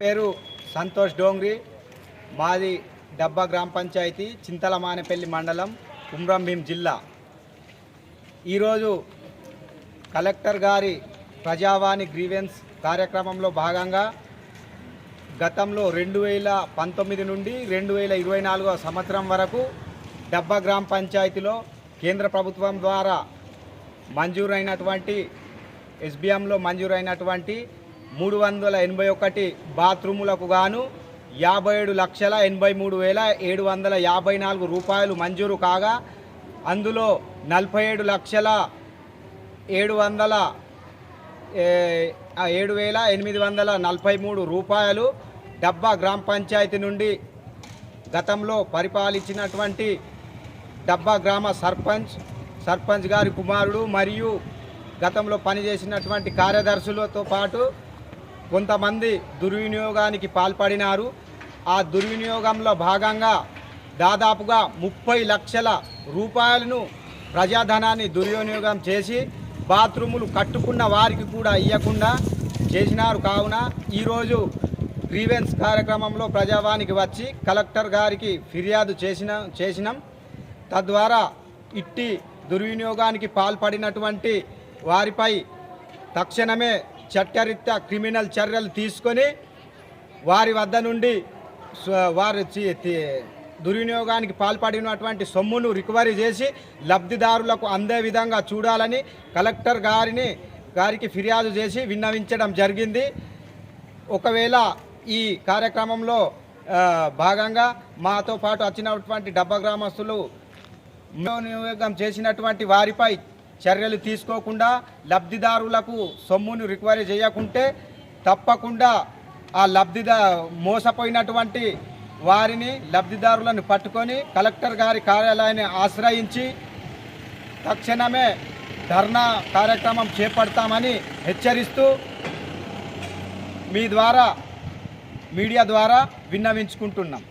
పేరు సంతోష్ డోంగ్రి. మాది డబ్బా గ్రామ పంచాయతీ చింతల మానేపల్లి మండలం కుమ్రంభీం జిల్లా. ఈరోజు కలెక్టర్ గారి ప్రజావాణి గ్రీవెన్స్ కార్యక్రమంలో భాగంగా గతంలో రెండు వేల పంతొమ్మిది నుండి రెండు వేల ఇరవై నాలుగో సంవత్సరం వరకు డబ్బా గ్రామ పంచాయతీలో కేంద్ర ప్రభుత్వం ద్వారా మంజూరైనటువంటి ఎస్బిఎంలో మంజూరైనటువంటి మూడు వందల ఎనభై ఒకటి బాత్రూములకు గాను యాభై ఏడు లక్షల ఎనభై మూడు వేల ఏడు వందల యాభై నాలుగు రూపాయలు మంజూరు కాగా అందులో నలభై ఏడు లక్షల ఏడు వందల ఏడు వేల ఎనిమిది వందల నలభై మూడు రూపాయలు డబ్బా గ్రామ పంచాయతీ నుండి గతంలో పరిపాలించినటువంటి డబ్బా గ్రామ సర్పంచ్ సర్పంచ్ గారి కుమారుడు మరియు గతంలో పనిచేసినటువంటి కార్యదర్శులతో పాటు కొంతమంది దుర్వినియోగానికి పాల్పడినారు. ఆ దుర్వినియోగంలో భాగంగా దాదాపుగా ముప్పై లక్షల రూపాయలను ప్రజాధనాన్ని దుర్వినియోగం చేసి బాత్రూములు కట్టుకున్న వారికి కూడా ఇవ్వకుండా చేసినారు. కావున ఈరోజు గ్రీవెన్స్ కార్యక్రమంలో ప్రజావానికి వచ్చి కలెక్టర్ గారికి ఫిర్యాదు చేసిన చేసినాం. తద్వారా ఇట్టి దుర్వినియోగానికి పాల్పడినటువంటి వారిపై తక్షణమే చట్టరీత్యా క్రిమినల్ చర్యలు తీసుకొని వారి వద్ద నుండి వారు దుర్వినియోగానికి పాల్పడినటువంటి సొమ్మును రికవరీ చేసి లబ్ధిదారులకు అందే విధంగా చూడాలని కలెక్టర్ గారిని గారికి ఫిర్యాదు చేసి విన్నవించడం జరిగింది. ఒకవేళ ఈ కార్యక్రమంలో భాగంగా మాతో పాటు వచ్చినటువంటి డబ్బా గ్రామస్తులు వినియోగం చేసినటువంటి వారిపై చర్యలు తీసుకోకుండా లబ్ధిదారులకు సొమ్మును రికవరీ చేయకుంటే తప్పకుండా ఆ లబ్ధిదా మోసపోయినటువంటి వారిని లబ్ధిదారులను పట్టుకొని కలెక్టర్ గారి కార్యాలయాన్ని ఆశ్రయించి తక్షణమే ధర్నా కార్యక్రమం చేపడతామని హెచ్చరిస్తూ మీ ద్వారా మీడియా ద్వారా విన్నవించుకుంటున్నాం.